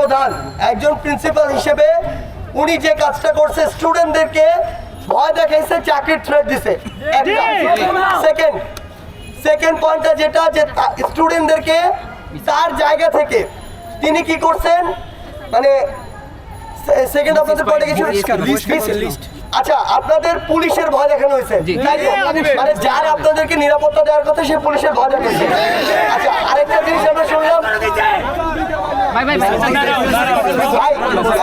প্রধান একজন প্রিন্সিপাল হিসেবে উনি যে কাজটা করছে স্টুডেন্টদেরকে ভয় দেখাইছে চাকরির থ্রেট দিছে। সেকেন্ড সেকেন্ড পয়েন্টটা যেটা যে স্টুডেন্টদেরকে তার জায়গা থেকে তিনি কি করছেন? মানে সেকেন্ড আপনাদের পয়েন্টে কিছু লিস্ট আচ্ছা আপনাদের পুলিশের ভয় দেখানো হয়েছে। মানে যার আপনাদেরকে নিরাপত্তা দেওয়ার কথা সে পুলিশের ভয় দেখাচ্ছে আচ্ছা আরেকটা জিনিস আমরা শুনলাম। ভাই ভাই ভাই ভাই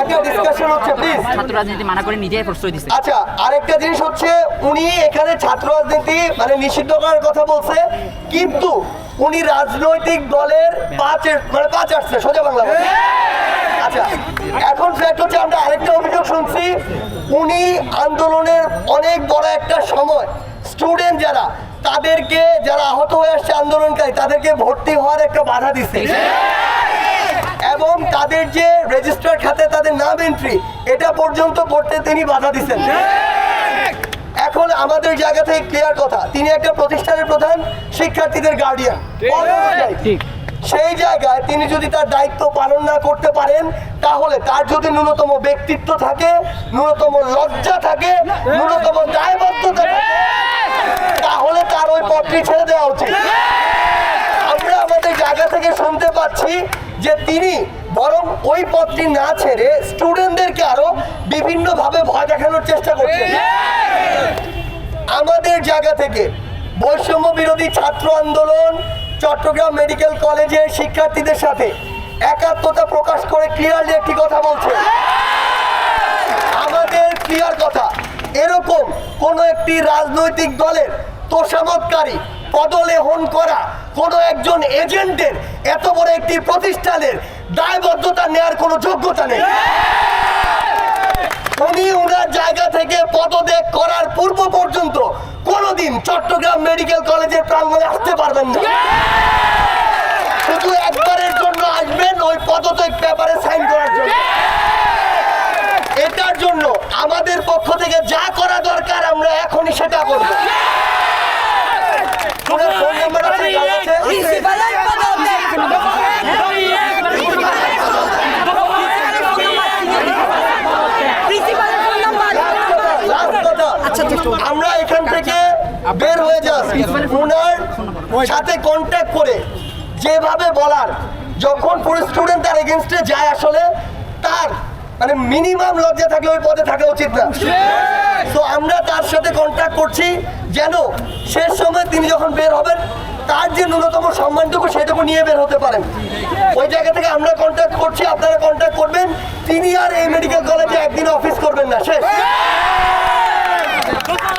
একটা ডিসকাশন হচ্ছে প্লিজ ছাত্র রাজনীতি মানা করে নিজেই প্রশ্রয় দিচ্ছে আচ্ছা আরেকটা জিনিস হচ্ছে উনি এখানে ছাত্র রাজনীতি মানে নিষিদ্ধ করার কথা বলছে কিন্তু উনি রাজনৈতিক দলের পাঁচের মানে পাঁচ আসছে সোজা বাংলা। আচ্ছা এখন ফ্যাক্ট হচ্ছে আমরা আরেকটা অভিযোগ শুনছি উনি আন্দোলনের অনেক বড় একটা সময় স্টুডেন্ট যারা তাদেরকে যারা আহত হয়ে আসছে আন্দোলনকারী তাদেরকে ভর্তি হওয়ার একটা বাধা দিচ্ছে তাদের যে রেজিস্টার খাতে তাদের নাম এন্ট্রি এটা পর্যন্ত করতে তিনি বাধা দিচ্ছেন। এখন আমাদের জায়গা থেকে ক্লিয়ার কথা তিনি একটা প্রতিষ্ঠানের প্রধান শিক্ষার্থীদের গার্ডিয়ান সেই জায়গায় তিনি যদি তার দায়িত্ব পালন না করতে পারেন তাহলে তার যদি ন্যূনতম ব্যক্তিত্ব থাকে ন্যূনতম লজ্জা থাকে ন্যূনতম দায়বদ্ধতা থাকে তাহলে তার ওই পদটি ছেড়ে দেওয়া উচিত। আমরা আমাদের জায়গা থেকে শুনতে পাচ্ছি যে তিনি বরং ওই পদটি না ছেড়ে স্টুডেন্টদেরকে আরও বিভিন্নভাবে ভয় দেখানোর চেষ্টা করছেন আমাদের জায়গা থেকে বৈষম্য বিরোধী ছাত্র আন্দোলন চট্টগ্রাম মেডিকেল কলেজের শিক্ষার্থীদের সাথে একাত্মতা প্রকাশ করে ক্লিয়ারলি একটি কথা বলছে, আমাদের ক্লিয়ার কথা। এরকম কোন একটি রাজনৈতিক দলের তোষামতকারী পদলেহন করা কোন একজন এজেন্টের এত বড় একটি প্রতিষ্ঠানের দায়বদ্ধতা নেয়ার কোনো যোগ্যতা নেই। উনি ওনার জায়গা থেকে পদত্যাগ করার পূর্ব পর্যন্ত কোনোদিন চট্টগ্রাম মেডিকেল কলেজের প্রাঙ্গণে আসতে পারবেন না। শুধু একবারের জন্য আসবেন ওই পদত্যাগ পেপারে সাইন করার জন্য। এটার জন্য আমাদের পক্ষ থেকে যা করা দরকার আমরা এখনই সেটা করব ওনার ফোন নাম্বার আছে কার কাছে? প্রিন্সিপালের পদত্যাগ প্রিন্সিপালের ফোন নাম্বার Last কথা, last কথা। আমরা এখান থেকে বের হয়ে যাচ্ছি ওনার সাথে কন্ট্যাক্ট করে যেভাবে বলার যখন পুরো স্টুডেন্ট তার এগেনস্টে যায় আসলে তার মানে মিনিমাম লজ্জা থাকলে ওই পদে থাকা উচিত না। তো আমরা তার সাথে কন্ট্যাক্ট করছি যেন শেষ সময় তিনি যখন বের হবেন তার যে ন্যূনতম সম্মানটুকু সেটুকু নিয়ে বের হতে পারেন। ওই জায়গা থেকে আমরা কন্ট্যাক্ট করছি আপনারা কন্ট্যাক্ট করবেন। তিনি আর এই মেডিকেল কলেজে একদিন অফিস করবেন না। শেষ!